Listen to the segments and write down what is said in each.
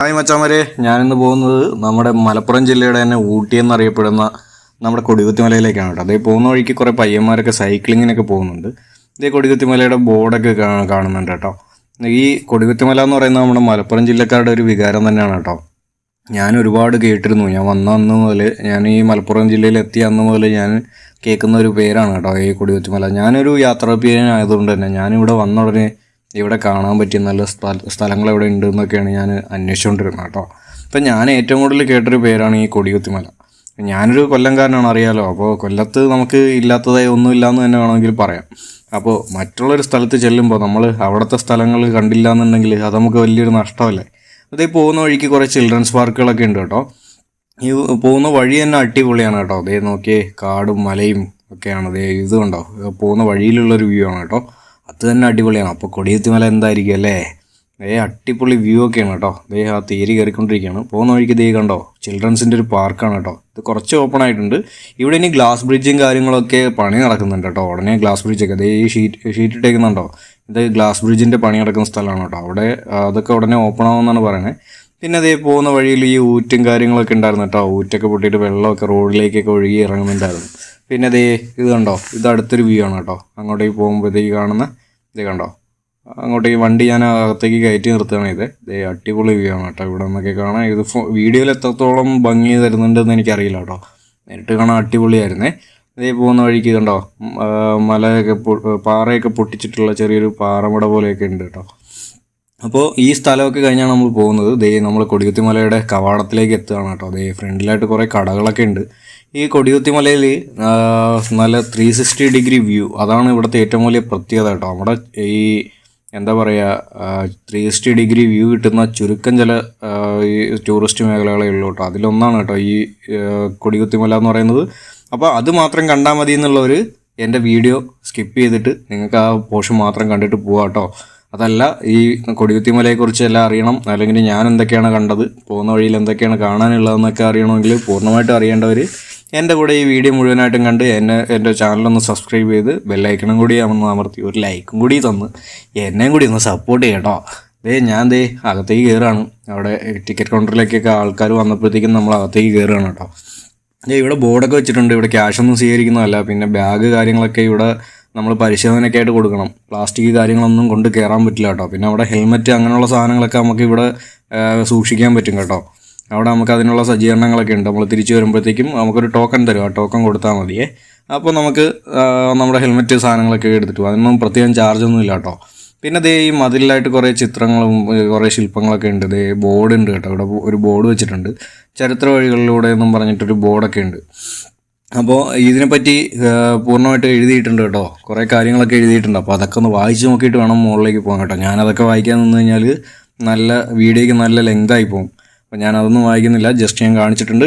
Hi മച്ചാമരെ ഞാനിന്ന് പോകുന്നത് നമ്മുടെ മലപ്പുറം ജില്ലയുടെ തന്നെ ഊട്ടി എന്നറിയപ്പെടുന്ന നമ്മുടെ കൊടികുത്തിമലയിലേക്കാണ് കേട്ടോ. അതേ പോകുന്ന വഴിക്ക് കുറേ പയ്യന്മാരൊക്കെ സൈക്ലിങ്ങിനൊക്കെ പോകുന്നുണ്ട്. ഇതേ കൊടികുത്തിമലയുടെ ബോർഡൊക്കെ കാണുന്നുണ്ട് കേട്ടോ. ഈ കൊടികുത്തിമല എന്ന് പറയുന്നത് നമ്മുടെ മലപ്പുറം ജില്ലക്കാരുടെ ഒരു വികാരം തന്നെയാണ് കേട്ടോ. ഞാൻ ഒരുപാട് കേട്ടിരുന്നു. ഞാൻ വന്ന അന്ന് മുതൽ ഞാൻ ഈ മലപ്പുറം ജില്ലയിൽ എത്തിയ അന്ന് മുതൽ ഞാൻ കേൾക്കുന്ന ഒരു പേരാണ് കേട്ടോ ഈ കൊടികുത്തിമല. ഞാനൊരു യാത്രാപ്രിയനായതുകൊണ്ട് തന്നെ ഞാനിവിടെ വന്ന ഉടനെ ഇവിടെ കാണാൻ പറ്റിയ നല്ല സ്ഥല സ്ഥലങ്ങൾ എവിടെ ഉണ്ട് എന്നൊക്കെയാണ് ഞാൻ അന്വേഷിച്ചുകൊണ്ടിരുന്നത് കേട്ടോ. അപ്പം ഞാൻ ഏറ്റവും കൂടുതൽ കേട്ടൊരു പേരാണ് ഈ കൊടികുത്തിമല. ഞാനൊരു കൊല്ലംകാരനാണ് അറിയാലോ. അപ്പോൾ കൊല്ലത്ത് നമുക്ക് ഇല്ലാത്തതായി ഒന്നുമില്ല എന്ന് തന്നെ വേണമെങ്കിൽ പറയാം. അപ്പോൾ മറ്റുള്ളൊരു സ്ഥലത്ത് ചെല്ലുമ്പോൾ നമ്മൾ അവിടുത്തെ സ്ഥലങ്ങൾ കണ്ടില്ല എന്നുണ്ടെങ്കിൽ അത് നമുക്ക് വലിയൊരു നഷ്ടമല്ലേ? അതേ പോകുന്ന വഴിക്ക് കുറേ ചിൽഡ്രൻസ് പാർക്കുകളൊക്കെ ഉണ്ട് കേട്ടോ. ഈ പോകുന്ന വഴി തന്നെ അടിപൊളിയാണ് കേട്ടോ. അതേ നോക്കിയേ കാടും മലയും ഒക്കെയാണ്. അതേ ഇത് കണ്ടോ? പോകുന്ന വഴിയിലുള്ളൊരു വ്യൂ ആണ് കേട്ടോ. അത് തന്നെ അടിപൊളിയാണ്. അപ്പോൾ കൊടിയത്തിമല എന്തായിരിക്കും അല്ലേ? ദേ അടിപൊളി വ്യൂ ഒക്കെയാണ് കേട്ടോ. ദേ ആ തേരി കയറിക്കൊണ്ടിരിക്കുകയാണ്. പോകുന്ന വഴിക്ക് ദേ കണ്ടോ? ചിൽഡ്രൻസിന്റെ ഒരു പാർക്കാണ് കേട്ടോ. ഇത് കുറച്ച് ഓപ്പൺ ആയിട്ടുണ്ട്. ഇവിടെ ഇനി ഗ്ലാസ് ബ്രിഡ്ജും കാര്യങ്ങളൊക്കെ പണി നടക്കുന്നുണ്ട് കേട്ടോ. ഉടനെ ഗ്ലാസ് ബ്രിഡ്ജൊക്കെ ദേ ഷീറ്റ് ഷീറ്റ് ഇട്ടേക്കുന്നുണ്ടോ? ഇത് ഗ്ലാസ് ബ്രിഡ്ജിന്റെ പണി നടക്കുന്ന സ്ഥലമാണ് കേട്ടോ. അവിടെ അതൊക്കെ ഉടനെ ഓപ്പൺ ആവുമെന്നാണ് പറയുന്നത് പിന്നെ അതേ പോകുന്ന വഴിയിൽ ഈ ഊറ്റും കാര്യങ്ങളൊക്കെ ഉണ്ടായിരുന്നു കേട്ടോ. ഊറ്റൊക്കെ പൊട്ടിയിട്ട് വെള്ളമൊക്കെ റോഡിലേക്കൊക്കെ ഒഴുകി ഇറങ്ങുന്നുണ്ടായിരുന്നു. പിന്നെ അതേ ഇത് കണ്ടോ? ഇത് അടുത്തൊരു വ്യൂ ആണ് കേട്ടോ. അങ്ങോട്ടേക്ക് പോകുമ്പോഴത്തേക്ക് കാണുന്ന ഇത് കണ്ടോ? അങ്ങോട്ട് ഈ വണ്ടി ഞാൻ അകത്തേക്ക് കയറ്റി നിർത്തുകയാണ് ഇത്. ഇതേ അടിപൊളി വ്യൂ ആണ് കേട്ടോ. ഇവിടെ നിന്നൊക്കെ കാണാൻ. ഇത് ഫോ വീഡിയോയിൽ എത്രത്തോളം ഭംഗി തരുന്നുണ്ടെന്ന് എനിക്കറിയില്ല കേട്ടോ. നേരിട്ട് കാണാൻ അടിപൊളിയായിരുന്നേ. ഇതേ പോകുന്ന വഴിക്ക് കണ്ടോ? മലയൊക്കെ പാറയൊക്കെ പൊട്ടിച്ചിട്ടുള്ള ചെറിയൊരു പാറമട പോലെയൊക്കെ ഉണ്ട് കേട്ടോ. അപ്പോൾ ഈ സ്ഥലമൊക്കെ കഴിഞ്ഞാണ് നമ്മൾ പോകുന്നത്. ദേ നമ്മൾ കൊടികുത്തിമലയുടെ കവാടത്തിലേക്ക് എത്തുകയാണ് കേട്ടോ. ദേ ഫ്രണ്ടിലായിട്ട് കുറേ കടകളൊക്കെ ഉണ്ട്. ഈ കൊടികുത്തിമലയിൽ നല്ല ത്രീ സിക്സ്റ്റി ഡിഗ്രി വ്യൂ അതാണ് ഇവിടുത്തെ ഏറ്റവും വലിയ പ്രത്യേകത കേട്ടോ. നമ്മുടെ ഈ എന്താ പറയുക ത്രീ സിക്സ്റ്റി ഡിഗ്രി വ്യൂ കിട്ടുന്ന ചുരുക്കം ചില ഈ ടൂറിസ്റ്റ് മേഖലകളേ ഉള്ളൂ കേട്ടോ. അതിലൊന്നാണ് കേട്ടോ ഈ കൊടികുത്തിമല എന്ന് പറയുന്നത്. അപ്പോൾ അത് മാത്രം കണ്ടാൽ മതി എന്നുള്ളവർ എന്റെ വീഡിയോ സ്കിപ്പ് ചെയ്തിട്ട് നിങ്ങൾക്ക് ആ പോർഷൻ മാത്രം കണ്ടിട്ട് പോവാം കേട്ടോ. അതല്ല ഈ കൊടികുത്തിമലയെക്കുറിച്ച് എല്ലാം അറിയണം. അല്ലെങ്കിൽ ഞാൻ എന്തൊക്കെയാണ് കണ്ടത് പോകുന്ന വഴിയിൽ എന്തൊക്കെയാണ് കാണാനുള്ളതെന്നൊക്കെ അറിയണമെങ്കിൽ പൂർണമായിട്ടും അറിയേണ്ടവർ എന്റെ കൂടെ ഈ വീഡിയോ മുഴുവനായിട്ടും കണ്ട് എന്നെ എന്റെ ചാനലൊന്ന് സബ്സ്ക്രൈബ് ചെയ്ത് ബെല്ലൈക്കണം കൂടി ഒന്ന് അമർത്തി ഒരു ലൈക്കും കൂടി തന്ന് എന്നെയും കൂടി ഒന്ന് സപ്പോർട്ട് ചെയ്യട്ടോ. ദേ ഞാൻ ദേ അകത്തേക്ക് കയറുകയാണ് അവിടെ ടിക്കറ്റ് കൗണ്ടറിലേക്കൊക്കെ ആൾക്കാർ വന്നപ്പോഴത്തേക്കും നമ്മൾ അകത്തേക്ക് കയറുകയാണ് കേട്ടോ. ഇവിടെ ബോർഡൊക്കെ വെച്ചിട്ടുണ്ട്. ഇവിടെ ക്യാഷൊന്നും സ്വീകരിക്കുന്നതല്ല. പിന്നെ ബാഗ് കാര്യങ്ങളൊക്കെ ഇവിടെ നമ്മൾ പരിശോധനയ്ക്ക് ആയിട്ട് കൊടുക്കണം. പ്ലാസ്റ്റിക് കാര്യങ്ങളൊന്നും കൊണ്ട് കയറാൻ പറ്റില്ല കേട്ടോ. പിന്നെ അവിടെ ഹെൽമെറ്റ് അങ്ങനെയുള്ള സാധനങ്ങളൊക്കെ നമുക്ക് ഇവിടെ സൂക്ഷിക്കാൻ പറ്റും കേട്ടോ. അവിടെ നമുക്ക് അതിനുള്ള സജ്ജീകരണങ്ങളൊക്കെ ഉണ്ട്. നമ്മൾ തിരിച്ചു വരുമ്പോഴത്തേക്കും നമുക്കൊരു ടോക്കൺ തരും. ആ ടോക്കൺ കൊടുത്താൽ മതിയേ. അപ്പോൾ നമുക്ക് നമ്മുടെ ഹെൽമെറ്റ് സാധനങ്ങളൊക്കെ എടുത്തിട്ട് അതിനൊന്നും പ്രത്യേകം ചാർജൊന്നും ഇല്ല കേട്ടോ. പിന്നെ ദേ ഈ മതിലായിട്ട് കുറേ ചിത്രങ്ങളും കുറേ ശില്പങ്ങളൊക്കെ ഉണ്ട്. ദേ ബോർഡ് ഉണ്ട് കേട്ടോ. ഇവിടെ ഒരു ബോർഡ് വെച്ചിട്ടുണ്ട്. ചരിത്ര വഴികളിലൂടെ എന്നും പറഞ്ഞിട്ടൊരു ബോർഡൊക്കെ ഉണ്ട്. അപ്പോൾ ഇതിനെപ്പറ്റി പൂർണമായിട്ട് എഴുതിയിട്ടുണ്ട് കേട്ടോ. കുറേ കാര്യങ്ങളൊക്കെ എഴുതിയിട്ടുണ്ട്. അപ്പോൾ അതൊക്കെ ഒന്ന് വായിച്ച് നോക്കിയിട്ട് വേണം മുകളിലേക്ക് പോകാൻ കേട്ടോ. ഞാനതൊക്കെ വായിക്കാൻ നിന്ന് കഴിഞ്ഞാൽ നല്ല വീഡിയോയ്ക്ക് നല്ല ലെങ്തായി പോകും അപ്പോൾ ഞാൻ അതൊന്നും വായിക്കുന്നില്ല. ജസ്റ്റ് ഞാൻ കാണിച്ചിട്ടുണ്ട്.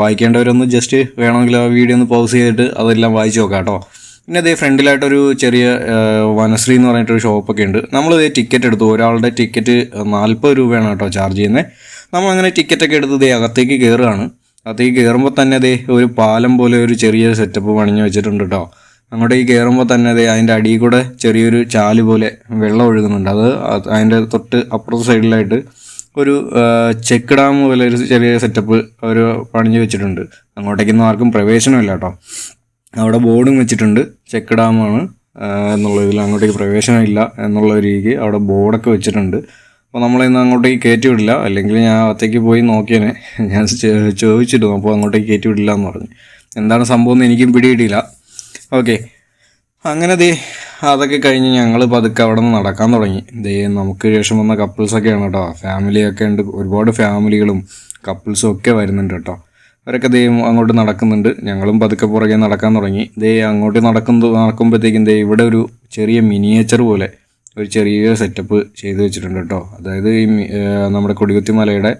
വായിക്കേണ്ടവരൊന്ന് ജസ്റ്റ് വേണമെങ്കിൽ ആ വീഡിയോ ഒന്ന് പൗസ് ചെയ്തിട്ട് അതെല്ലാം വായിച്ച് നോക്കാം കേട്ടോ. പിന്നെ അതേ ഫ്രണ്ടിലായിട്ടൊരു ചെറിയ വനശ്രീ എന്ന് പറഞ്ഞിട്ടൊരു ഷോപ്പൊക്കെ ഉണ്ട്. നമ്മൾ ഇതേ ടിക്കറ്റ് എടുത്തു. ഒരാളുടെ ടിക്കറ്റ് നാൽപ്പത് രൂപയാണ് കേട്ടോ ചാർജ് ചെയ്യുന്നത് നമ്മൾ അങ്ങനെ ടിക്കറ്റൊക്കെ എടുത്ത് ഇതേ അകത്തേക്ക് കയറുകയാണ് അകത്തേക്ക് കയറുമ്പോൾ തന്നെ അതേ ഒരു പാലം പോലെ ഒരു ചെറിയ സെറ്റപ്പ് പണിഞ്ഞ് വെച്ചിട്ടുണ്ട് കേട്ടോ. അങ്ങോട്ടേക്ക് കയറുമ്പോൾ തന്നെ ദേ അതിന്റെ അടിയിൽ കൂടെ ചെറിയൊരു ചാൽ പോലെ വെള്ളം ഒഴുകുന്നുണ്ട്. അത് അത് അതിന്റെ തൊട്ട് അപ്പുറത്തെ സൈഡിലായിട്ട് ഒരു ചെക്ക് ഡാം പോലെ ഒരു ചെറിയ സെറ്റപ്പ് അവർ പണിഞ്ഞു വെച്ചിട്ടുണ്ട്. അങ്ങോട്ടേക്കൊന്നും ആർക്കും പ്രവേശനമില്ല കേട്ടോ. അവിടെ ബോർഡും വെച്ചിട്ടുണ്ട്. ചെക്ക് ഡാമാണ് എന്നുള്ള ഇതിൽ അങ്ങോട്ടേക്ക് പ്രവേശനമില്ല എന്നുള്ള രീതിക്ക് അവിടെ ബോർഡൊക്കെ വെച്ചിട്ടുണ്ട്. അപ്പോൾ നമ്മളിന്ന് അങ്ങോട്ടേക്ക് കയറ്റി വിടില്ല. അല്ലെങ്കിൽ ഞാൻ അകത്തേക്ക് പോയി നോക്കിയനെ ഞാൻ ചോദിച്ചിട്ടു അപ്പോൾ അങ്ങോട്ടേക്ക് കയറ്റി വിടില്ല എന്ന് പറഞ്ഞു. എന്താണ് സംഭവം എന്ന് എനിക്കും പിടിയിട്ടില്ല ഓക്കെ. അങ്ങനെ ദേ അതൊക്കെ കഴിഞ്ഞ് ഞങ്ങൾ പതുക്കെ അവിടെ നിന്ന് നടക്കാൻ തുടങ്ങി. ദേ നമുക്ക് ശേഷം വന്ന കപ്പിൾസൊക്കെയാണ് കേട്ടോ. ഫാമിലിയൊക്കെ ഉണ്ട്. ഒരുപാട് ഫാമിലികളും കപ്പിൾസും ഒക്കെ വരുന്നുണ്ട് കേട്ടോ. അവരൊക്കെ ദേ അങ്ങോട്ട് നടക്കുന്നുണ്ട്. ഞങ്ങളും പതുക്കെ പുറകെ നടക്കാൻ തുടങ്ങി. ദേ അങ്ങോട്ട് നടക്കുന്ന നടക്കുമ്പോഴത്തേക്കും ദേ ഇവിടെ ഒരു ചെറിയ മിനിയേച്ചർ പോലെ ഒരു ചെറിയ സെറ്റപ്പ് ചെയ്തു വെച്ചിട്ടുണ്ട് കേട്ടോ. അതായത് ഈ നമ്മുടെ കൊടികുത്തി മലയുടെ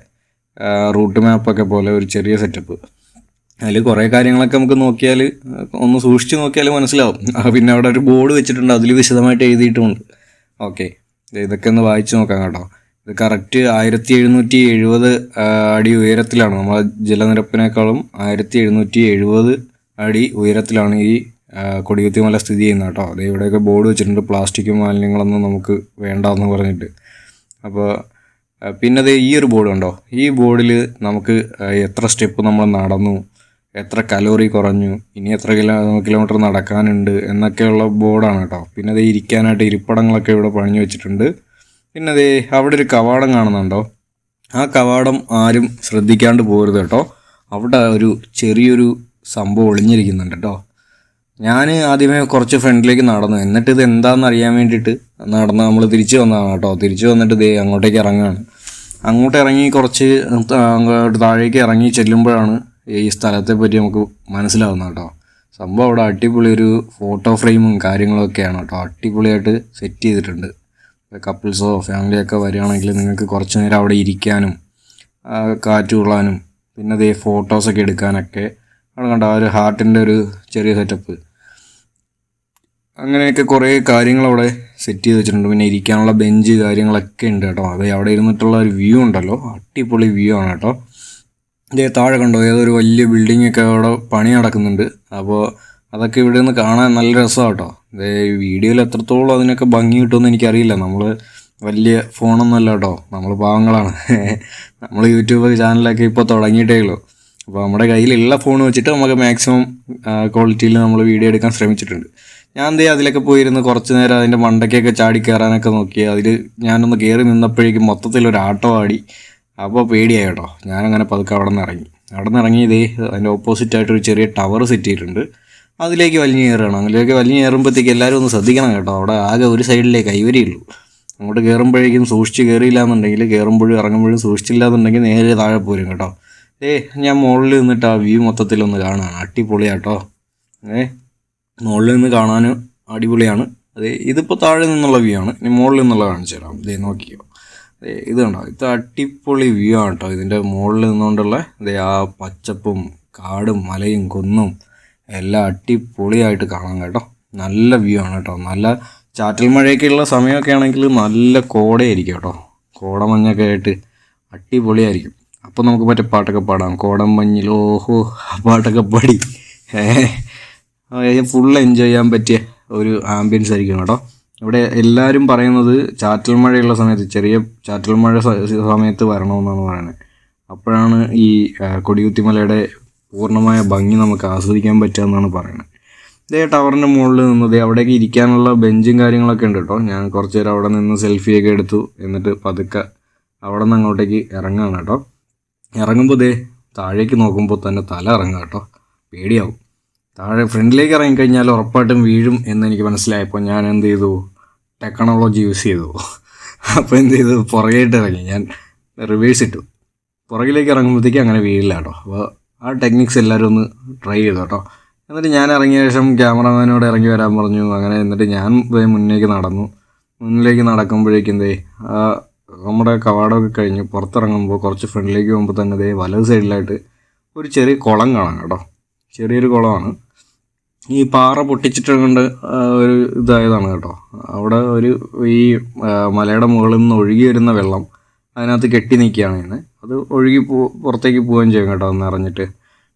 റൂട്ട് മാപ്പൊക്കെ പോലെ ഒരു ചെറിയ സെറ്റപ്പ് അതിൽ കുറേ കാര്യങ്ങളൊക്കെ നമുക്ക് നോക്കിയാൽ ഒന്ന് സൂക്ഷിച്ച് നോക്കിയാൽ മനസ്സിലാവും. പിന്നെ അവിടെ ഒരു ബോർഡ് വെച്ചിട്ടുണ്ട് അതിൽ വിശദമായിട്ട് എഴുതിയിട്ടുമുണ്ട്. ഓക്കെ. ഇതൊക്കെ ഒന്ന് വായിച്ചു നോക്കാം കേട്ടോ. ഇത് കറക്റ്റ് ആയിരത്തി എഴുന്നൂറ്റി എഴുപത് അടി ഉയരത്തിലാണ്. നമ്മളെ ജലനിരപ്പിനേക്കാളും ആയിരത്തി എഴുന്നൂറ്റി എഴുപത് അടി ഉയരത്തിലാണ് ഈ ആ, കൊടികുത്തി മല സ്ഥിതി ചെയ്യുന്നത് കേട്ടോ. അത് ഇവിടെയൊക്കെ ബോർഡ് വെച്ചിട്ടുണ്ട് പ്ലാസ്റ്റിക് മാലിന്യങ്ങളൊന്നും നമുക്ക് വേണ്ട എന്ന് പറഞ്ഞിട്ട് അപ്പോൾ പിന്നെ ഈ ഒരു ബോർഡ് ഉണ്ടോ ഈ ബോർഡിൽ നമുക്ക് എത്ര സ്റ്റെപ്പ് നമ്മൾ നടന്നു? എത്ര കലോറി കുറഞ്ഞു ഇനി എത്ര കിലോ കിലോമീറ്റർ നടക്കാനുണ്ട് എന്നൊക്കെയുള്ള ബോർഡാണ് കേട്ടോ. പിന്നെ ദേ ഇരിക്കാനായിട്ട് ഇരിപ്പിടങ്ങളൊക്കെ ഇവിടെ പണിഞ്ഞു വെച്ചിട്ടുണ്ട്. പിന്നെ അതേ അവിടെ ഒരു കവാടം കാണുന്നുണ്ടോ? ആ കവാടം ആരും ശ്രദ്ധിക്കാണ്ട് പോരുത് കേട്ടോ. അവിടെ ഒരു ചെറിയൊരു സംഭവം ഒളിഞ്ഞിരിക്കുന്നുണ്ട് കേട്ടോ. ഞാൻ ആദ്യമേ കുറച്ച് ഫ്രണ്ടിലേക്ക് നടന്നു. എന്നിട്ട് ഇത് എന്താണെന്ന് അറിയാൻ വേണ്ടിയിട്ട് നടന്ന് നമ്മൾ തിരിച്ചു വന്നതാണ് കേട്ടോ. തിരിച്ചു വന്നിട്ട് ദേ അങ്ങോട്ടേക്ക് ഇറങ്ങുകയാണ്. അങ്ങോട്ട് ഇറങ്ങി കുറച്ച് താഴേക്ക് ഇറങ്ങി ചെല്ലുമ്പോഴാണ് ഈ സ്ഥലത്തെ പറ്റി നമുക്ക് മനസ്സിലാവുന്ന കേട്ടോ. സംഭവം അവിടെ അടിപൊളി ഒരു ഫോട്ടോ ഫ്രെയിമും കാര്യങ്ങളൊക്കെയാണ് കേട്ടോ. അടിപൊളിയായിട്ട് സെറ്റ് ചെയ്തിട്ടുണ്ട്. കപ്പിൾസോ ഫാമിലിയൊക്കെ വരികയാണെങ്കിൽ നിങ്ങൾക്ക് കുറച്ച് നേരം അവിടെ ഇരിക്കാനും കാറ്റ് കൊള്ളാനും പിന്നെ അതേ ഫോട്ടോസൊക്കെ എടുക്കാനൊക്കെ ആണ് കണ്ടോ ആ ഒരു ഹാർട്ടിന്റെ ഒരു ചെറിയ സെറ്റപ്പ് അങ്ങനെയൊക്കെ കുറേ കാര്യങ്ങൾ അവിടെ സെറ്റ് ചെയ്ത് വെച്ചിട്ടുണ്ട്. പിന്നെ ഇരിക്കാനുള്ള ബെഞ്ച് കാര്യങ്ങളൊക്കെ ഉണ്ട് കേട്ടോ. അത് അവിടെ ഇരുന്നിട്ടുള്ള ഒരു വ്യൂ ഉണ്ടല്ലോ. അടിപൊളി വ്യൂ ആണ് കേട്ടോ. ഇതേ താഴെ കണ്ടോ ഏതൊരു വലിയ ബിൽഡിംഗ് ഒക്കെ അവിടെ പണി നടക്കുന്നുണ്ട്. അപ്പോൾ അതൊക്കെ ഇവിടെ നിന്ന് കാണാൻ നല്ല രസമാണ് കേട്ടോ ഇതേ വീഡിയോയിൽ എത്രത്തോളം അതിനൊക്കെ ഭംഗി കിട്ടുമെന്ന് എനിക്കറിയില്ല. നമ്മൾ വലിയ ഫോണൊന്നുമല്ല കേട്ടോ നമ്മൾ പാവങ്ങളാണ്. നമ്മൾ യൂട്യൂബ് ചാനലൊക്കെ ഇപ്പോൾ തുടങ്ങിയിട്ടേ ഉള്ളൂ. അപ്പോൾ നമ്മുടെ കയ്യിലുള്ള ഫോൺ വെച്ചിട്ട് നമുക്ക് മാക്സിമം ക്വാളിറ്റിയിൽ നമ്മൾ വീഡിയോ എടുക്കാൻ ശ്രമിച്ചിട്ടുണ്ട്. ഞാൻ എന്തേ അതിലൊക്കെ പോയിരുന്ന് കുറച്ച് നേരം അതിന്റെ മണ്ടയ്ക്കൊക്കെ ചാടി കയറാനൊക്കെ നോക്കി. അതിൽ ഞാനൊന്ന് കയറി നിന്നപ്പോഴേക്കും മൊത്തത്തിൽ ഒരു ആട്ടം ആടി. അപ്പോൾ പേടിയായി കേട്ടോ. ഞാനങ്ങനെ പതുക്കെ അവിടെ നിന്ന് ഇറങ്ങി അവിടെ നിന്ന് ഇറങ്ങി ഇതേ അതിന്റെ ഓപ്പോസിറ്റായിട്ടൊരു ചെറിയ ടവർ സെറ്റ് ചെയ്തിട്ടുണ്ട്. അതിലേക്ക് വലിഞ്ഞു കയറുകയാണ്. അതിലേക്ക് വലിഞ്ഞു കയറുമ്പോഴത്തേക്ക് എല്ലാവരും ഒന്ന് ശ്രദ്ധിക്കണം കേട്ടോ. അവിടെ ആകെ ഒരു സൈഡിലേ കൈവരിയുള്ളൂ അങ്ങോട്ട് കയറുമ്പോഴേക്കും സൂക്ഷിച്ച് കയറിയില്ല എന്നുണ്ടെങ്കിൽ കയറുമ്പോഴും ഇറങ്ങുമ്പോഴും സൂക്ഷിച്ചില്ല എന്നുണ്ടെങ്കിൽ നേരെ താഴെ പോരും കേട്ടോ. ഏ ഞാൻ മുകളിൽ നിന്നിട്ട് ആ വ്യൂ മൊത്തത്തിലൊന്ന് കാണാൻ അടിപൊളിയാട്ടോ. ഏ മുകളിൽ നിന്ന് കാണാനും അടിപൊളിയാണ്. അതെ ഇതിപ്പോൾ താഴെ നിന്നുള്ള വ്യൂ ആണ്. ഇനി മുകളിൽ നിന്നുള്ള കാണിച്ചു തരാം ഇതേ നോക്കിയോ ഇത് കണ്ടോ ഇത് അടിപൊളി വ്യൂ ആണ് കേട്ടോ ഇതിന്റെ മുകളിൽ നിന്നുകൊണ്ടുള്ള ആ പച്ചപ്പും കാടും മലയും കുന്നും എല്ലാം അടിപൊളിയായിട്ട് കാണാം കേട്ടോ. നല്ല വ്യൂ ആണ് കേട്ടോ. നല്ല ചാറ്റൽ മഴയൊക്കെ ഉള്ള സമയമൊക്കെ ആണെങ്കിൽ നല്ല കോടയായിരിക്കും കേട്ടോ. കോടമഞ്ഞൊക്കെ ആയിട്ട് അടിപൊളിയായിരിക്കും. അപ്പോൾ നമുക്ക് മറ്റേ പാട്ടൊക്കെ പാടാം. കോടം മഞ്ഞിൽ ഓഹോ ആ പാട്ടൊക്കെ പാടി. ഫുൾ എൻജോയ് ചെയ്യാൻ പറ്റിയ ഒരു ആംബിയൻസ് ആയിരിക്കും കേട്ടോ. ഇവിടെ എല്ലാവരും പറയുന്നത് ചാറ്റൽ മഴയുള്ള സമയത്ത് ചെറിയ ചാറ്റൽ മഴ സമയത്ത് വരണമെന്നാണ് പറയുന്നത്. അപ്പോഴാണ് ഈ കൊടിയുത്തിമലയുടെ പൂർണമായ ഭംഗി നമുക്ക് ആസ്വദിക്കാൻ പറ്റുക എന്നാണ് പറയുന്നത്. ഇതേ ടവറിന്റെ മുകളിൽ നിന്നത് അവിടേക്ക് ഇരിക്കാനുള്ള ബെഞ്ചും കാര്യങ്ങളൊക്കെ ഉണ്ട് കേട്ടോ. ഞാൻ കുറച്ച് നേരം അവിടെ നിന്ന് സെൽഫിയൊക്കെ എടുത്തു എന്നിട്ട് പതുക്കെ അവിടെ നിന്ന് അങ്ങോട്ടേക്ക് ഇറങ്ങുകയാണ് കേട്ടോ. ഇറങ്ങുമ്പോൾ ഇതേ താഴേക്ക് നോക്കുമ്പോൾ തന്നെ തല ഇറങ്ങുക കേട്ടോ. പേടിയാവും. താഴെ ഫ്രണ്ടിലേക്ക് ഇറങ്ങിക്കഴിഞ്ഞാൽ ഉറപ്പായിട്ടും വീഴും എന്ന് എനിക്ക് മനസ്സിലായപ്പോൾ ഞാൻ എന്ത് ചെയ്തു? ടെക്നോളജി യൂസ് ചെയ്തു. അപ്പോൾ എന്ത് ചെയ്തു? പുറകേട്ട് ഇറങ്ങി. ഞാൻ റിവേഴ്സ് ഇട്ടു. പുറകിലേക്ക് ഇറങ്ങുമ്പോഴത്തേക്ക് അങ്ങനെ വീഴില്ല കേട്ടോ. അപ്പോൾ ആ ടെക്നിക്സ് എല്ലാവരും ഒന്ന് ട്രൈ ചെയ്തു കേട്ടോ. എന്നിട്ട് ഞാൻ ഇറങ്ങിയ ശേഷം ക്യാമറമാനോട് ഇറങ്ങി വരാൻ പറഞ്ഞു. അങ്ങനെ എന്നിട്ട് ഞാൻ ദേ മുന്നേക്ക് നടന്നു. മുന്നിലേക്ക് നടക്കുമ്പോഴേക്കും ദേ നമ്മുടെ കവാടമൊക്കെ കഴിഞ്ഞ് പുറത്തിറങ്ങുമ്പോൾ കുറച്ച് ഫ്രണ്ടിലേക്ക് പോകുമ്പോൾ തന്നെ ദേ വലത് സൈഡിലായിട്ട് ഒരു ചെറിയ കുളം കാണാം കേട്ടോ. ചെറിയൊരു കുളമാണ്. ഈ പാറ പൊട്ടിച്ചിട്ട് കൊണ്ട് ഒരു ഇതായതാണ് കേട്ടോ. അവിടെ ഒരു ഈ മലയുടെ മുകളിൽ നിന്ന് ഒഴുകി വരുന്ന വെള്ളം അതിനകത്ത് കെട്ടി നിൽക്കുകയാണ് ഇങ്ങനെ അത് ഒഴുകി പോ പുറത്തേക്ക് പോവുകയും ചെയ്യും കേട്ടോ ഒന്ന് അറിഞ്ഞിട്ട്.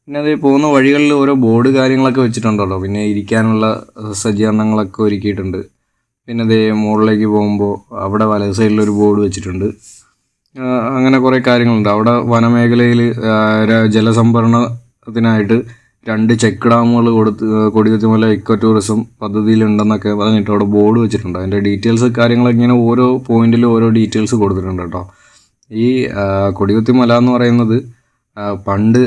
പിന്നെ അത് പോകുന്ന വഴികളിൽ ഓരോ ബോർഡ് കാര്യങ്ങളൊക്കെ വെച്ചിട്ടുണ്ടല്ലോ. പിന്നെ ഇരിക്കാനുള്ള സജ്ജീകരണങ്ങളൊക്കെ ഒരുക്കിയിട്ടുണ്ട്. പിന്നെ അതേ മുകളിലേക്ക് പോകുമ്പോൾ അവിടെ വലത് സൈഡിൽ ഒരു ബോർഡ് വെച്ചിട്ടുണ്ട്. അങ്ങനെ കുറേ കാര്യങ്ങളുണ്ട്. അവിടെ വനമേഖലയിൽ ജലസംഭരണത്തിനായിട്ട് രണ്ട് ചെക്ക് ഡാമുകൾ കൊടുത്ത് കൊടികുത്തിമല ഇക്കോ ടൂറിസം പദ്ധതിയിലുണ്ടെന്നൊക്കെ പറഞ്ഞിട്ട് അവിടെ ബോർഡ് വെച്ചിട്ടുണ്ട്. അതിന്റെ ഡീറ്റെയിൽസ് കാര്യങ്ങളൊക്കെ ഇങ്ങനെ ഓരോ പോയിന്റിലും ഓരോ ഡീറ്റെയിൽസ് കൊടുത്തിട്ടുണ്ട് കേട്ടോ. ഈ കൊടിയത്തിമല എന്ന് പറയുന്നത് പണ്ട്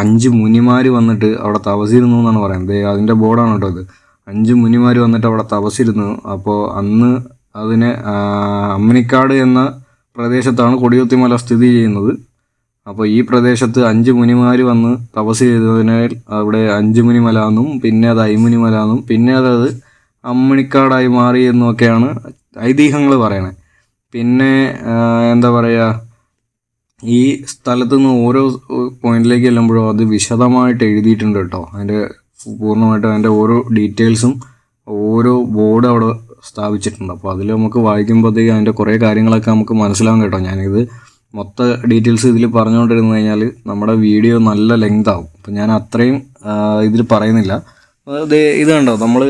അഞ്ച് മുനിമാർ വന്നിട്ട് അവിടെ തപസിരുന്നു എന്നാണ് പറയുന്നത്. അതിന്റെ ബോർഡാണ് കേട്ടോ അത് അഞ്ച് മുനിമാർ വന്നിട്ട് അവിടെ തപസിരുന്നു അപ്പോൾ അന്ന് അതിന് അമ്മിനിക്കാട് എന്ന പ്രദേശത്താണ് കൊടിയുത്തിമല സ്ഥിതി ചെയ്യുന്നത്. അപ്പോൾ ഈ പ്രദേശത്ത് അഞ്ച് മുനിമാർ വന്ന് തപസ് ചെയ്തതിനാൽ അവിടെ അഞ്ച് മുനിമല എന്നും പിന്നെ അത് ഐമുനിമല എന്നും പിന്നെ അതത് അമ്മണിക്കാടായി മാറി എന്നൊക്കെയാണ് ഐതിഹ്യങ്ങൾ പറയണത് പിന്നെ എന്താ പറയുക ഈ സ്ഥലത്ത് നിന്ന് ഓരോ പോയിന്റിലേക്ക് ചെല്ലുമ്പോഴും അത് വിശദമായിട്ട് എഴുതിയിട്ടുണ്ട് കേട്ടോ. അതിന്റെ പൂർണമായിട്ടും അതിന്റെ ഓരോ ഡീറ്റെയിൽസും ഓരോ ബോർഡ് അവിടെ സ്ഥാപിച്ചിട്ടുണ്ട്. അപ്പോൾ അതിൽ നമുക്ക് വായിക്കുമ്പോഴത്തേക്ക് അതിന്റെ കുറേ കാര്യങ്ങളൊക്കെ നമുക്ക് മനസ്സിലാവും കേട്ടോ. ഞാനിത് മൊത്ത ഡീറ്റെയിൽസ് ഇതിൽ പറഞ്ഞുകൊണ്ടിരുന്നു കഴിഞ്ഞാൽ നമ്മുടെ വീഡിയോ നല്ല ലെങ്ത് ആവും അപ്പം ഞാൻ അത്രയും ഇതിൽ പറയുന്നില്ല. ഇത് കണ്ടോ? നമ്മൾ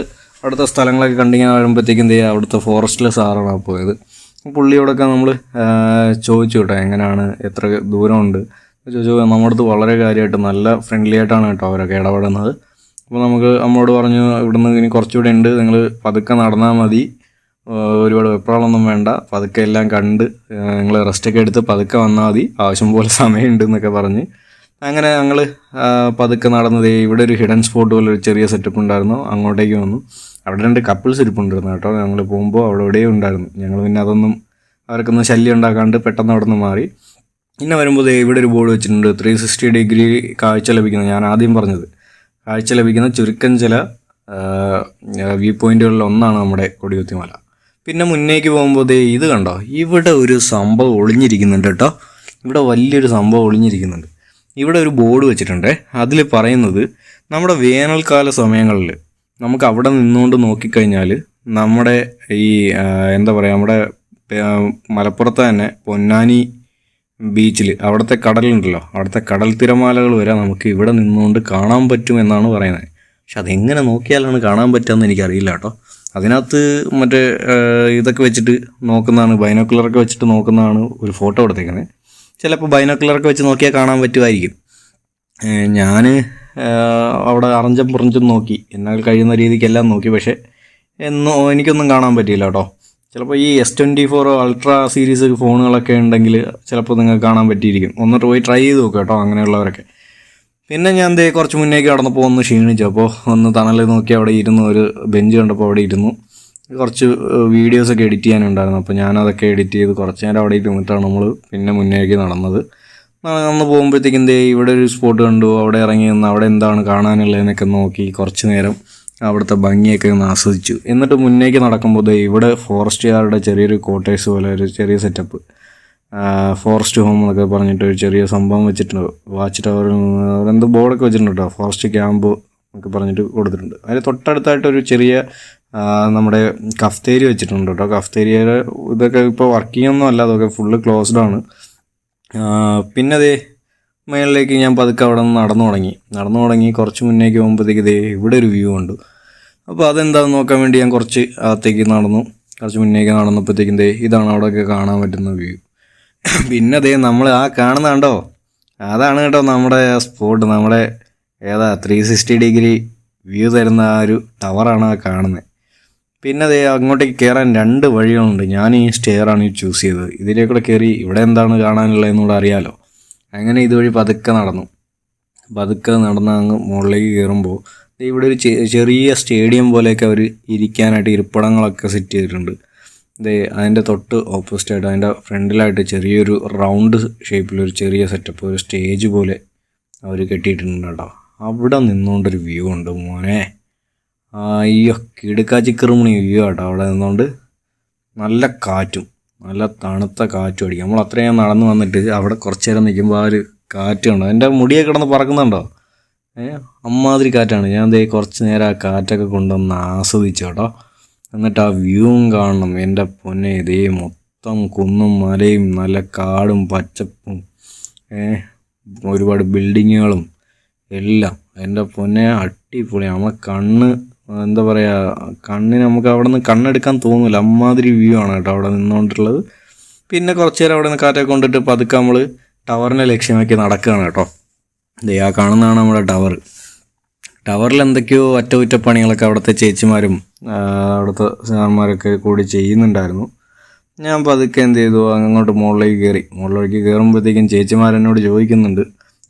അവിടുത്തെ സ്ഥലങ്ങളൊക്കെ കണ്ടിങ്ങനെ വരുമ്പോഴത്തേക്കും ചെയ്യുക അവിടുത്തെ ഫോറസ്റ്റിലെ സാറാണ് പോയത്. പുള്ളിയോടൊക്കെ നമ്മൾ ചോദിച്ചു കേട്ടോ എങ്ങനെയാണ് എത്ര ദൂരമുണ്ട്? ചോദിച്ചു നമ്മുടെ അടുത്ത് വളരെ കാര്യമായിട്ട് നല്ല ഫ്രണ്ട്ലി ആയിട്ടാണ് കേട്ടോ അവരൊക്കെ ഇടപെടുന്നത്. അപ്പോൾ നമുക്ക് നമ്മളോട് പറഞ്ഞു ഇവിടുന്ന് ഇനി കുറച്ചുകൂടെ ഉണ്ട് നിങ്ങൾ പതുക്കെ നടന്നാൽ മതി. ഒരുപാട് വെപ്രാളൊന്നും വേണ്ട. പതുക്കെ എല്ലാം കണ്ട് നിങ്ങൾ റെസ്റ്റൊക്കെ എടുത്ത് പതുക്കെ വന്നാൽ മതി. ആവശ്യം പോലെ സമയമുണ്ട് എന്നൊക്കെ പറഞ്ഞ്. അങ്ങനെ ഞങ്ങൾ പതുക്കെ നടന്നത് ഇവിടെ ഒരു ഹിഡൻ സ്പോട്ട് പോലെ ഒരു ചെറിയ സെറ്റപ്പ് ഉണ്ടായിരുന്നു. അങ്ങോട്ടേക്ക് വന്നു. അവിടെ രണ്ട് കപ്പിൾസ് ഇരിപ്പുണ്ടായിരുന്നു കേട്ടോ. ഞങ്ങൾ പോകുമ്പോൾ അവിടെ എവിടെയും ഉണ്ടായിരുന്നു. ഞങ്ങൾ പിന്നെ അതൊന്നും അവർക്കൊന്നും ശല്യം ഉണ്ടാക്കാണ്ട് പെട്ടെന്ന് അവിടെ നിന്ന് മാറി. പിന്നെ വരുമ്പോൾ ഇവിടെ ഒരു ബോർഡ് വെച്ചിട്ടുണ്ട്. ത്രീ സിക്സ്റ്റി ഡിഗ്രി കാഴ്ച ലഭിക്കുന്നത് ഞാൻ ആദ്യം പറഞ്ഞത്. കാഴ്ച ലഭിക്കുന്ന ചുരുക്കം ചില വ്യൂ പോയിന്റുകളിൽ ഒന്നാണ് നമ്മുടെ കൊടികുത്തിമല. പിന്നെ മുന്നേക്ക് പോകുമ്പോൾ ദേ ഇത് കണ്ടോ? ഇവിടെ ഒരു സംഭവം ഒളിഞ്ഞിരിക്കുന്നുണ്ട് കേട്ടോ. ഇവിടെ വലിയൊരു സംഭവം ഒളിഞ്ഞിരിക്കുന്നുണ്ട്. ഇവിടെ ഒരു ബോർഡ് വെച്ചിട്ടുണ്ട്. അതിൽ പറയുന്നത് നമ്മുടെ വേനൽക്കാല സമയങ്ങളിൽ നമുക്ക് അവിടെ നിന്നുകൊണ്ട് നോക്കിക്കഴിഞ്ഞാൽ നമ്മുടെ ഈ എന്താ പറയുക നമ്മുടെ മലപ്പുറത്ത് തന്നെ പൊന്നാനി ബീച്ചിൽ അവിടുത്തെ കടലുണ്ടല്ലോ. അവിടുത്തെ കടൽ തിരമാലകൾ വരെ നമുക്ക് ഇവിടെ നിന്നുകൊണ്ട് കാണാൻ പറ്റുമെന്നാണ് പറയുന്നത്. പക്ഷെ അതെങ്ങനെ നോക്കിയാലാണ് കാണാൻ പറ്റുകയെന്ന് എനിക്കറിയില്ല കേട്ടോ. അതിനകത്ത് മറ്റേ ഇതൊക്കെ വെച്ചിട്ട് നോക്കുന്നതാണ് ബൈനോക്കുലറൊക്കെ വെച്ചിട്ട് നോക്കുന്നതാണ് ഒരു ഫോട്ടോ എടുത്തേക്കുന്നത് ചിലപ്പോൾ ബൈനോക്കുലറൊക്കെ വെച്ച് നോക്കിയാൽ കാണാൻ പറ്റുമായിരിക്കും. ഞാൻ അവിടെ അറിഞ്ചും പുറഞ്ചും നോക്കി. എന്നാൽ കഴിയുന്ന രീതിക്കെല്ലാം നോക്കി. പക്ഷേ എന്നോ എനിക്കൊന്നും കാണാൻ പറ്റിയില്ല കേട്ടോ. ചിലപ്പോൾ ഈ S twenty four ultra series ഫോണുകളൊക്കെ ഉണ്ടെങ്കിൽ ചിലപ്പോൾ നിങ്ങൾക്ക് കാണാൻ പറ്റിയിരിക്കും. ഒന്ന് പോയി ട്രൈ ചെയ്ത് നോക്കുക കേട്ടോ അങ്ങനെയുള്ളവരൊക്കെ. പിന്നെ ഞാൻ ദേ കുറച്ച് മുന്നേക്ക് കടന്നപ്പോൾ ഒന്ന് ക്ഷീണിച്ചു. അപ്പോൾ ഒന്ന് തണൽ നോക്കി അവിടെ ഇരുന്നു. ഒരു ബെഞ്ച് കണ്ടപ്പോൾ അവിടെ ഇരുന്നു. കുറച്ച് വീഡിയോസൊക്കെ എഡിറ്റ് ചെയ്യാനുണ്ടായിരുന്നു. അപ്പോൾ ഞാനതൊക്കെ എഡിറ്റ് ചെയ്ത് കുറച്ച് നേരം അവിടെ ഇരുന്നിട്ടാണ് നമ്മൾ പിന്നെ മുന്നേക്ക് നടന്നത്. നടന്ന് പോകുമ്പോഴത്തേക്കും ദേ ഇവിടെ ഒരു സ്പോട്ട് കണ്ടു. അവിടെ ഇറങ്ങി നിന്ന് അവിടെ എന്താണ് കാണാനുള്ളതെന്നൊക്കെ നോക്കി കുറച്ച് നേരം അവിടുത്തെ ഭംഗിയൊക്കെ ഒന്ന് ആസ്വദിച്ചു. എന്നിട്ട് മുന്നേക്ക് നടക്കുമ്പോൾ ഇവിടെ ഫോറസ്റ്റുകാരുടെ ചെറിയൊരു ക്വാർട്ടേഴ്സ് പോലെ ഒരു ചെറിയ സെറ്റപ്പ് ഫോറസ്റ്റ് ഹോം എന്നൊക്കെ പറഞ്ഞിട്ട് ഒരു ചെറിയ സംഭവം വെച്ചിട്ടുണ്ട്. വാച്ച് ടവർ എന്തോ ബോർഡൊക്കെ വെച്ചിട്ടുണ്ട് കേട്ടോ ഫോറസ്റ്റ് ക്യാമ്പ് എന്നൊക്കെ പറഞ്ഞിട്ട് കൊടുത്തിട്ടുണ്ട്. അതിന് തൊട്ടടുത്തായിട്ട് ഒരു ചെറിയ നമ്മുടെ കഫ്തേരി വെച്ചിട്ടുണ്ട് കേട്ടോ കഫ്തേരിയയുടെ ഇതൊക്കെ ഇപ്പോൾ വർക്കിംഗ് ഒന്നും അല്ല അതൊക്കെ ഫുള്ള് ക്ലോസ്ഡ് ആണ്. പിന്നെ അതേ മേളിലേക്ക് ഞാൻ പതുക്കെ അവിടെ നിന്ന് നടന്നു തുടങ്ങി. നടന്നു തുടങ്ങി കുറച്ച് മുന്നേക്ക് പോകുമ്പോഴത്തേക്ക് ഇതേ ഇവിടെ ഒരു വ്യൂ ഉണ്ട് അപ്പോൾ അതെന്താണെന്ന് നോക്കാൻ വേണ്ടി ഞാൻ കുറച്ച് അകത്തേക്ക് നടന്നു. കുറച്ച് മുന്നേക്ക് നടന്നപ്പോഴത്തേക്കും ദേ ഇതാണ് അവിടെയൊക്കെ കാണാൻ പറ്റുന്ന വ്യൂ പിന്നെ അതേ നമ്മൾ ആ കാണുന്ന കണ്ടോ? അതാണ് കേട്ടോ നമ്മുടെ സ്പോട്ട്. നമ്മുടെ ഏതാ ത്രീ സിക്സ്റ്റി ഡിഗ്രി വ്യൂ തരുന്ന ആ ഒരു ടവറാണ് ആ കാണുന്നത് പിന്നെ അതേ അങ്ങോട്ടേക്ക് കയറാൻ രണ്ട് വഴികളുണ്ട്. ഞാൻ ഈ സ്റ്റെയറാണ് ചൂസ് ചെയ്തത്. ഇതിലേക്കൂടെ കയറി ഇവിടെ എന്താണ് കാണാനുള്ളതെന്ന് കൂടെ അറിയാലോ. അങ്ങനെ ഇതുവഴി പതുക്കെ നടന്നു. പതുക്കെ നടന്ന് അങ്ങ് മുകളിലേക്ക് കയറുമ്പോൾ ഇവിടെ ഒരു ചെറിയ സ്റ്റേഡിയം പോലെയൊക്കെ അവർ ഇരിക്കാനായിട്ട് ഇരിപ്പിടങ്ങളൊക്കെ സെറ്റ് ചെയ്തിട്ടുണ്ട്. ദേ അതിന്റെ തൊട്ട് ഓപ്പോസിറ്റ് ആയിട്ട് അതിന്റെ ഫ്രണ്ടിലായിട്ട് ചെറിയൊരു റൗണ്ട് ഷേപ്പിലൊരു ചെറിയ സെറ്റപ്പ് ഒരു സ്റ്റേജ് പോലെ അവർ കെട്ടിയിട്ടുണ്ട് കേട്ടോ. അവിടെ നിന്നുകൊണ്ടൊരു വ്യൂ ഉണ്ട് മോനെ. അയ്യോ കിടുക്കാച്ചിക്കറുമണി വ്യൂ കേട്ടോ അവിടെ നിന്നുകൊണ്ട് നല്ല കാറ്റും നല്ല തണുത്ത കാറ്റും അടിക്കും. നമ്മൾ അത്രയും നടന്നു വന്നിട്ട് അവിടെ കുറച്ച് നേരം നിൽക്കുമ്പോൾ ആ ഒരു കാറ്റ് കണ്ടോ? എന്റെ മുടിയെ കിടന്ന് പറക്കുന്നുണ്ടോ? ഏ അമ്മാതിരി കാറ്റാണ്. ഞാൻ ദേ കുറച്ച് നേരം ആ കാറ്റൊക്കെ കൊണ്ടുവന്ന് ആസ്വദിച്ചു കേട്ടോ. എന്നിട്ട് ആ വ്യൂവും കാണണം. എന്റെ പൊന്നെ ഇതേ മൊത്തം കുന്നും മലയും നല്ല കാടും പച്ചപ്പും ഒരുപാട് ബിൽഡിങ്ങുകളും എല്ലാം. എന്റെ പൊന്നെ അടിപൊളി. നമ്മളെ കണ്ണ് എന്താ പറയുക കണ്ണിന് നമുക്ക് അവിടെ നിന്ന് കണ്ണെടുക്കാൻ തോന്നില്ല അമ്മാതിരി വ്യൂ ആണ് കേട്ടോ അവിടെ നിന്നുകൊണ്ടുള്ളത്. പിന്നെ കുറച്ച് നേരം അവിടെ നിന്ന് കാറ്റൊക്കെ കൊണ്ടിട്ട് പതുക്കെ നമ്മൾ ടവറിനെ ലക്ഷ്യമാക്കി നടക്കുകയാണ് കേട്ടോ. ആ കാണുന്നതാണ് നമ്മുടെ ടവർ. ടവറിൽ എന്തൊക്കെയോ അറ്റകുറ്റപ്പണികളൊക്കെ അവിടുത്തെ ചേച്ചിമാരും അവിടുത്തെ സാറന്മാരൊക്കെ കൂടി ചെയ്യുന്നുണ്ടായിരുന്നു. ഞാൻ പതുക്കെ എന്ത് ചെയ്തു? അങ്ങോട്ട് മുകളിലേക്ക് കയറി മുകളിലേക്ക് കയറുമ്പോഴത്തേക്കും ചേച്ചിമാരെന്നോട് ചോദിക്കുന്നുണ്ട്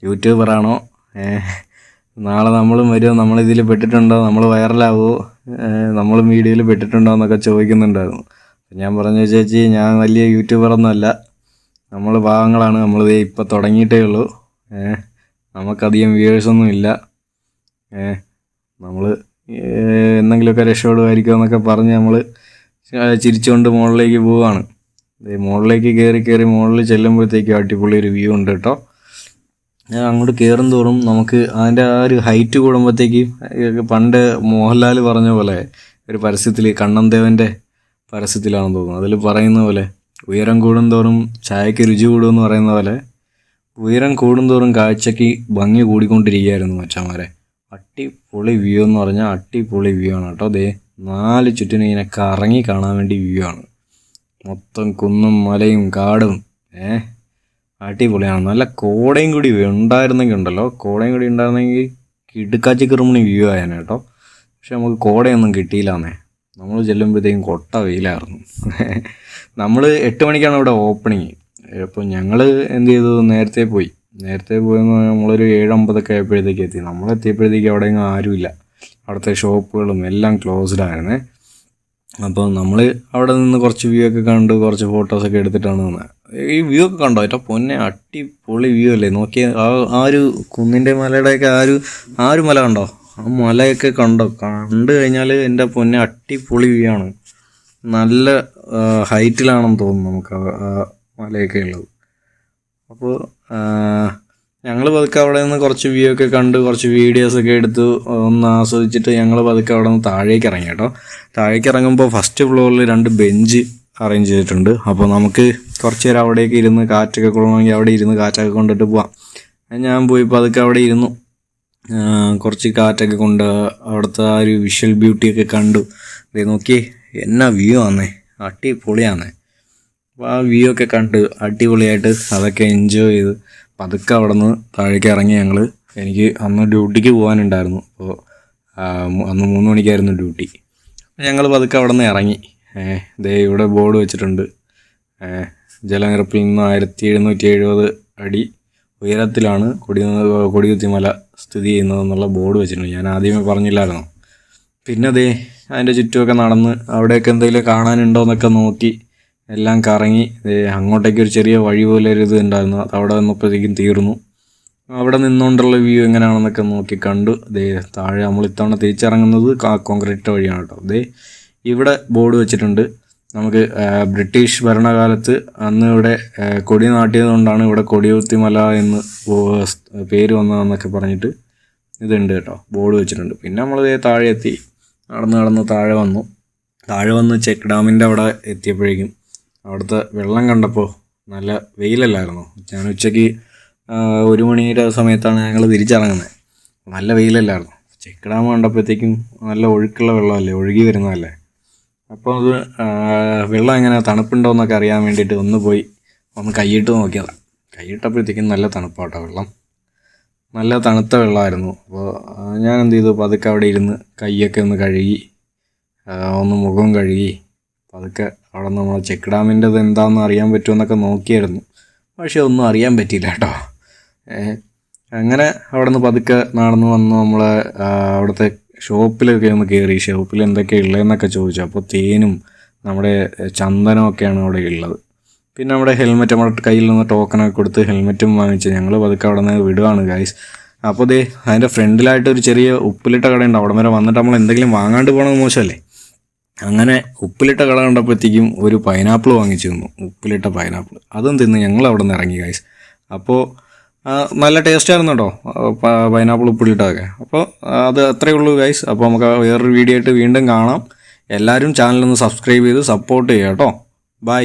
യൂട്യൂബറാണോ നാളെ നമ്മളും വരുമോ നമ്മളിതിൽ പെട്ടിട്ടുണ്ടോ? നമ്മൾ വൈറലാവുമോ നമ്മൾ വീഡിയോയിൽ പെട്ടിട്ടുണ്ടോ? എന്നൊക്കെ ചോദിക്കുന്നുണ്ടായിരുന്നു. ഞാൻ പറഞ്ഞു ചേച്ചി ഞാൻ വലിയ യൂട്യൂബറൊന്നുമല്ല നമ്മൾ ഭാഗങ്ങളാണ്. നമ്മൾ ഇപ്പോൾ തുടങ്ങിയിട്ടേ ഉള്ളൂ. നമുക്കധികം വ്യൂവേഴ്സൊന്നും ഇല്ല. നമ്മൾ എന്തെങ്കിലുമൊക്കെ രക്ഷപ്പെടുമായിരിക്കും എന്നൊക്കെ പറഞ്ഞ് നമ്മൾ ചിരിച്ചുകൊണ്ട് മുകളിലേക്ക് പോവുകയാണ് മുകളിലേക്ക് കയറി കയറി മുകളിൽ ചെല്ലുമ്പോഴത്തേക്കും അടിപൊളി ഒരു വ്യൂ ഉണ്ട് കേട്ടോ. അങ്ങോട്ട് കയറും തോറും നമുക്ക് അതിന്റെ ആ ഒരു ഹൈറ്റ് കൂടുമ്പോഴത്തേക്ക് പണ്ട് മോഹൻലാൽ പറഞ്ഞ പോലെ ഒരു പരസ്യത്തിൽ കണ്ണന്തേവന്റെ പരസ്യത്തിലാണെന്ന് തോന്നുന്നു. അതിൽ പറയുന്ന പോലെ ഉയരം കൂടുന്തോറും ചായക്ക് രുചി കൂടുമെന്ന് പറയുന്ന പോലെ ഉയരം കൂടുന്തോറും കാഴ്ചയ്ക്ക് ഭംഗി കൂടിക്കൊണ്ടിരിക്കുകയായിരുന്നു മച്ചന്മാരെ അടിപൊളി വ്യൂ എന്ന് പറഞ്ഞാൽ അടിപൊളി വ്യൂ ആണ് കേട്ടോ. ദേ നാല് ചുറ്റിനും ഇങ്ങനെ കറങ്ങി കാണാൻ വേണ്ടി വ്യൂ ആണ്. മൊത്തം കുന്നും മലയും കാടും. ഏ അടിപൊളിയാണ്. നല്ല കോടയും കൂടി ഉണ്ടായിരുന്നെങ്കിൽ ഉണ്ടല്ലോ. കോടയും കൂടി ഉണ്ടായിരുന്നെങ്കിൽ കിടുക്കാച്ചി കിറുമണി വ്യൂ ആയാണ് കേട്ടോ. പക്ഷെ നമുക്ക് കോടയൊന്നും കിട്ടിയില്ലാന്നേ. നമ്മൾ ചെല്ലുമ്പോഴത്തേക്കും കൊട്ട വെയിലായിരുന്നു. നമ്മൾ എട്ട് മണിക്കാണ് ഇവിടെ ഓപ്പണിങ് അപ്പോൾ ഞങ്ങൾ എന്ത് ചെയ്തു? നേരത്തെ പോയി. നേരത്തെ പോയെന്ന് പറഞ്ഞാൽ നമ്മളൊരു ഏഴ് അമ്പതൊക്കെ ആയപ്പോഴത്തേക്ക് എത്തി. നമ്മളെത്തിയപ്പോഴത്തേക്ക് അവിടെ എങ്ങും ആരുമില്ല. അവിടുത്തെ ഷോപ്പുകളും എല്ലാം ക്ലോസ്ഡ് ആയിരുന്നേ. അപ്പോൾ നമ്മൾ അവിടെ നിന്ന് കുറച്ച് വ്യൂ ഒക്കെ കണ്ട് കുറച്ച് ഫോട്ടോസൊക്കെ എടുത്തിട്ടാണ് വന്നത് ഈ വ്യൂ ഒക്കെ കണ്ടോ? ഏറ്റവും പൊന്നെ അടിപൊളി വ്യൂ അല്ലേ? നോക്കിയ ആ ആ ഒരു കുന്നിന്റെ മലയുടെയൊക്കെ ആ ഒരു ആ ഒരു മല കണ്ടോ? ആ മലയൊക്കെ കണ്ടോ? കണ്ടു കഴിഞ്ഞാൽ എന്റെ പൊന്നെ അടിപൊളി വ്യൂ ആണ്. നല്ല ഹൈറ്റിലാണെന്ന് തോന്നുന്നു നമുക്ക് ആ മലയൊക്കെ ഉള്ളത്. അപ്പോൾ ഞങ്ങൾ പതുക്കെ അവിടെ നിന്ന് കുറച്ച് വ്യൂ ഒക്കെ കണ്ട് കുറച്ച് വീഡിയോസ് ഒക്കെ എടുത്ത്. ഒന്ന് ആസ്വദിച്ചിട്ട് ഞങ്ങൾ പതുക്കെ അവിടെ നിന്ന് താഴേക്ക് ഇറങ്ങി കേട്ടോ. താഴേക്ക് ഇറങ്ങുമ്പോൾ ഫസ്റ്റ് ഫ്ലോറിൽ രണ്ട് ബെഞ്ച് അറേഞ്ച് ചെയ്തിട്ടുണ്ട്. അപ്പോൾ നമുക്ക് കുറച്ച് നേരം അവിടേക്ക് ഇരുന്ന് കാറ്റൊക്കെ കൊള്ളണമെങ്കിൽ അവിടെ ഇരുന്ന് കാറ്റൊക്കെ കൊണ്ടിട്ട് പോവാം. ഞാൻ പോയി പതുക്കെ അവിടെ ഇരുന്നു. കുറച്ച് കാറ്റൊക്കെ കൊണ്ട് അവിടുത്തെ ആ ഒരു വിഷ്വൽ ബ്യൂട്ടിയൊക്കെ കണ്ടു. ദേ നോക്കിയേ എന്നാ വ്യൂ ആന്നേ. അടിപൊളിയാന്നേ. ആ വ്യൂ ഒക്കെ കണ്ട് അടിപൊളിയായിട്ട് അതൊക്കെ എൻജോയ് ചെയ്ത് പതുക്കെ അവിടെ നിന്ന് താഴേക്ക് ഇറങ്ങി ഞങ്ങൾ എനിക്ക് അന്ന് ഡ്യൂട്ടിക്ക് പോകാനുണ്ടായിരുന്നു അപ്പോൾ അന്ന് മൂന്ന് മണിക്കായിരുന്നു ഡ്യൂട്ടി ഞങ്ങൾ പതുക്കെ അവിടെ നിന്ന് ഇറങ്ങി ദേ ഇവിടെ ബോർഡ് വെച്ചിട്ടുണ്ട്. ജലനിരപ്പിൽ നിന്ന് ആയിരത്തി എഴുന്നൂറ്റി എഴുപത് അടി ഉയരത്തിലാണ് കൊടി കൊടികുത്തിമല സ്ഥിതി ചെയ്യുന്നതെന്നുള്ള ബോർഡ് വെച്ചിട്ടുണ്ട്. ഞാൻ ആദ്യമേ പറഞ്ഞില്ലായിരുന്നു? പിന്നെ ദേ അതിന്റെ ചുറ്റുമൊക്കെ നടന്ന് അവിടെയൊക്കെ എന്തെങ്കിലും കാണാനുണ്ടോ എന്നൊക്കെ നോക്കി എല്ലാം കറങ്ങി അങ്ങോട്ടേക്ക് ഒരു ചെറിയ വഴി പോലെ ഒരു ഇത് ഉണ്ടായിരുന്നു. അവിടെ നിന്നപ്പോഴത്തേക്കും തീർന്നു. അവിടെ നിന്നുകൊണ്ടുള്ള വ്യൂ എങ്ങനെയാണെന്നൊക്കെ നോക്കി കണ്ടു. ദേ താഴെ നമ്മൾ ഇത്തവണ തിരിച്ചിറങ്ങുന്നത് കോൺക്രീറ്റ് വഴിയാണ് കേട്ടോ. ദേ ഇവിടെ ബോർഡ് വെച്ചിട്ടുണ്ട്. നമുക്ക് ബ്രിട്ടീഷ് ഭരണകാലത്ത് അന്ന് ഇവിടെ കൊടി നാട്ടിയത് കൊണ്ടാണ് ഇവിടെ കൊടിയുത്തിമല എന്ന് പേര് വന്നതെന്നൊക്കെ പറഞ്ഞിട്ട് ഇതുണ്ട് കേട്ടോ. ബോർഡ് വെച്ചിട്ടുണ്ട്. പിന്നെ നമ്മൾ താഴെ എത്തി. നടന്ന് നടന്ന് താഴെ വന്നു. താഴെ വന്ന് ചെക്ക് ഡാമിന്റെ അവിടെ എത്തിയപ്പോഴേക്കും അവിടുത്തെ വെള്ളം കണ്ടപ്പോൾ നല്ല വെയിലല്ലായിരുന്നു. ഞാൻ ഉച്ചയ്ക്ക് ഒരു മണിയുടെ സമയത്താണ് ഞങ്ങൾ തിരിച്ചിറങ്ങുന്നത്. നല്ല വെയിലല്ലായിരുന്നു. ചെക്ക് ഡാം കണ്ടപ്പോഴത്തേക്കും നല്ല ഒഴുക്കുള്ള വെള്ളമല്ലേ ഒഴുകി വരുന്നതല്ലേ. അപ്പോൾ അത് വെള്ളം എങ്ങനെ തണുപ്പുണ്ടോ എന്നൊക്കെ അറിയാൻ വേണ്ടിയിട്ട് ഒന്ന് പോയി ഒന്ന് കൈയിട്ട് നോക്കിയതാണ് കൈയിട്ടപ്പോഴത്തേക്കും നല്ല തണുപ്പാട്ടോ വെള്ളം. നല്ല തണുത്ത വെള്ളമായിരുന്നു. അപ്പോൾ ഞാൻ എന്ത് ചെയ്തു പതുക്കെ അവിടെ ഇരുന്ന് കൈയൊക്കെ ഒന്ന് കഴുകി ഒന്ന് മുഖം കഴുകി പതുക്കെ അവിടെ നമ്മൾ ചെക്ക് ഡാമിന്റെത് എന്താണെന്ന് അറിയാൻ പറ്റുമെന്നൊക്കെ നോക്കിയായിരുന്നു. പക്ഷേ ഒന്നും അറിയാൻ പറ്റിയില്ല കേട്ടോ. അങ്ങനെ അവിടെ നിന്ന് പതുക്കെ നടന്ന് വന്ന് നമ്മൾ അവിടുത്തെ ഷോപ്പിലൊക്കെ ഒന്ന് കയറി ഷോപ്പിൽ എന്തൊക്കെയാണ് ഉള്ളതെന്നൊക്കെ ചോദിച്ചു. അപ്പോൾ തേനും നമ്മുടെ ചന്ദനമൊക്കെയാണ് അവിടെ ഉള്ളത്. പിന്നെ നമ്മുടെ ഹെൽമെറ്റ് നമ്മുടെ കയ്യിൽ നിന്ന് ടോക്കണൊക്കെ കൊടുത്ത് ഹെൽമെറ്റും വാങ്ങിച്ച് ഞങ്ങൾ പതുക്കെ അവിടെ നിന്ന് വിടുകയാണ് ഗൈസ് അപ്പോൾ ദേ അതിന്റെ ഫ്രണ്ടിലായിട്ട് ഒരു ചെറിയ ഉപ്പിലിട്ട കടയുണ്ട്. അവിടെ വരെ വന്നിട്ട് നമ്മൾ എന്തെങ്കിലും വാങ്ങാണ്ട് പോകണമെന്ന് മോശമല്ലേ? അങ്ങനെ ഉപ്പിലിട്ട കട കണ്ടപ്പോഴത്തേക്കും ഒരു പൈനാപ്പിൾ വാങ്ങിച്ചു തന്നു. ഉപ്പിലിട്ട പൈനാപ്പിൾ അതും തിന്ന് ഞങ്ങൾ അവിടെ നിന്ന് ഇറങ്ങി ഗൈസ് അപ്പോൾ നല്ല ടേസ്റ്റ് ആയിരുന്നു കേട്ടോ പൈനാപ്പിൾ ഉപ്പിലിട്ടതൊക്കെ. അപ്പോൾ അത് അത്രയേ ഉള്ളൂ ഗൈസ് അപ്പോൾ നമുക്ക് വേറൊരു വീഡിയോ ആയിട്ട് വീണ്ടും കാണാം. എല്ലാവരും ചാനലൊന്ന് സബ്സ്ക്രൈബ് ചെയ്ത് സപ്പോർട്ട് ചെയ്യാം കേട്ടോ ബൈ